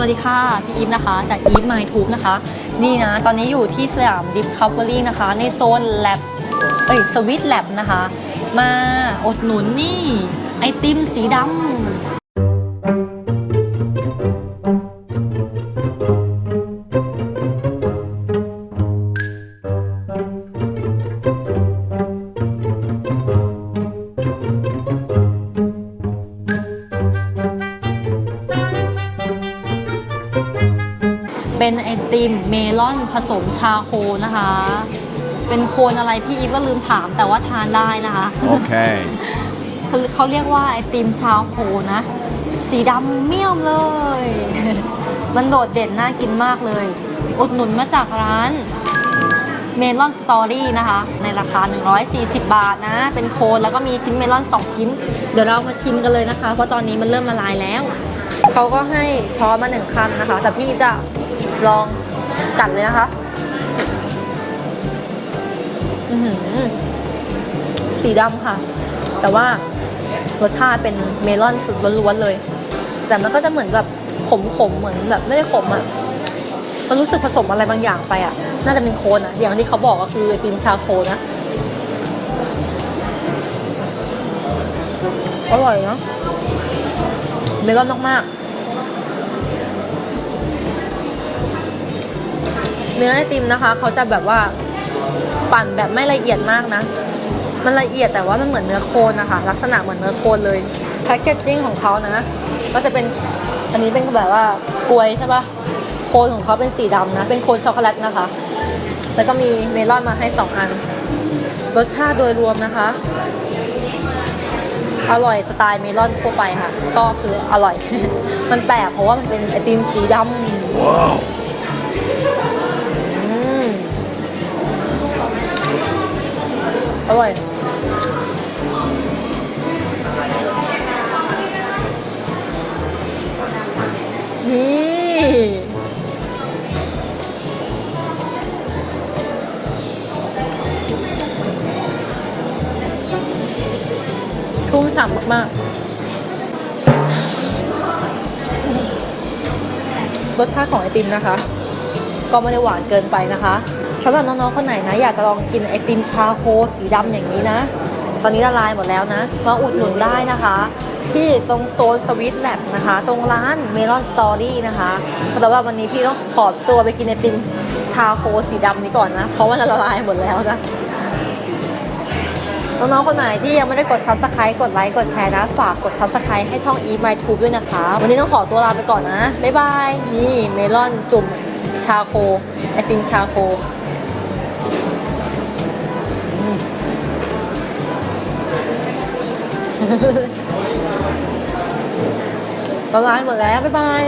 วัสดีค่ะ พี่อีฟนะคะ จากอีฟไมทูบนะคะ นี่นะ ตอนนี้อยู่ที่สยามดิฟคัฟเวอรี่นะคะ ในโซนแลบเอ้ยสวิตแลบนะคะ มาอดหนุนนี่ ไอติมสีด เป็นไอติมเมลอนผสมชาโคนะคะ เป็นโคนอะไรพี่อีฟก็ลืมถามแต่ว่าทานได้นะคะ Okay. คือเขาเรียกว่าไอติมชาโคนะ สีดำเมี่ยมเลย มันโดดเด่นน่ากินมากเลย อุดหนุนมาจากร้านเมลอนสตอรี่นะคะ ในราคา 140 บาทนะ เป็นโคนแล้วก็มีชิ้นเมลอน 2 ชิ้น เดี๋ยวเรามาชิมกันเลยนะคะ เพราะตอนนี้มันเริ่มละลายแล้ว เขาก็ให้ช้อนมาหนึ่งคันนะคะ แต่พี่จะ ลองกัดเลยนะคะ อือหือ สีดำค่ะ แต่ว่ารสชาติเป็นเมลอนสุดล้วนๆเลย แต่มันก็จะเหมือนแบบขมๆ เหมือนแบบไม่ได้ขมอะ มันรู้สึกผสมอะไรบางอย่างไปอะ น่าจะเป็นโคนอะ อย่างที่เขาบอกก็คือไอติมชาโคนะ อร่อยเนาะเมลอนมากๆ เนื้อไอติมนะคะเขาจะแบบว่าปั่นแบบไม่ละเอียดมากนะ มันละเอียดแต่ว่ามันเหมือนเนื้อโคนนะคะ ลักษณะเหมือนเนื้อโคนเลยแพคเกจจิ้งของเขานะ ก็จะเป็นอันนี้เป็นแบบว่ากลวยใช่ปะโคนของเขาเป็นสีดำนะ เป็นโคนช็อกโกแลตนะคะ แล้วก็มีเมลอนมาให้สองอัน รสชาติโดยรวมนะคะ อร่อยสไตล์เมลอนทั่วไปค่ะ ก็คืออร่อย มันแปลกเพราะว่ามันเป็นไอติมสีดำ Whoa. อร่อยนี่ชุ่มฉ่ำมากๆรสชาติของไอติมนะคะ ก็ไม่ได้หวานเกินไปนะคะ สำหรับน้องๆคนไหนนะ อยากจะลองกินไอติมชาโคสีดำอย่างนี้นะ ตอนนี้ละลายหมดแล้วนะ มาอุดหนุนได้นะคะ ที่ตรงโซนสวิตแลบนะคะ ตรงร้านเมลอนสตอรี่นะคะแต่ว่าวันนี้พี่ต้องขอตัวไปกินไอติมชาโคสีดำนี้ก่อนนะ เพราะว่ามันละลายหมดแล้วนะน้องๆ คนไหนที่ยังไม่ได้กด subscribe กดไลค์ กดแชร์นะ ฝากกด subscribe ให้ช่อง e my tube ด้วยนะคะ วันนี้ต้องขอตัวลาไปก่อนนะ บ๊ายบาย นี่เมลอนจุ่ม ชาโคไอติมชาโคละลายหมดแล้ว บ๊ายบาย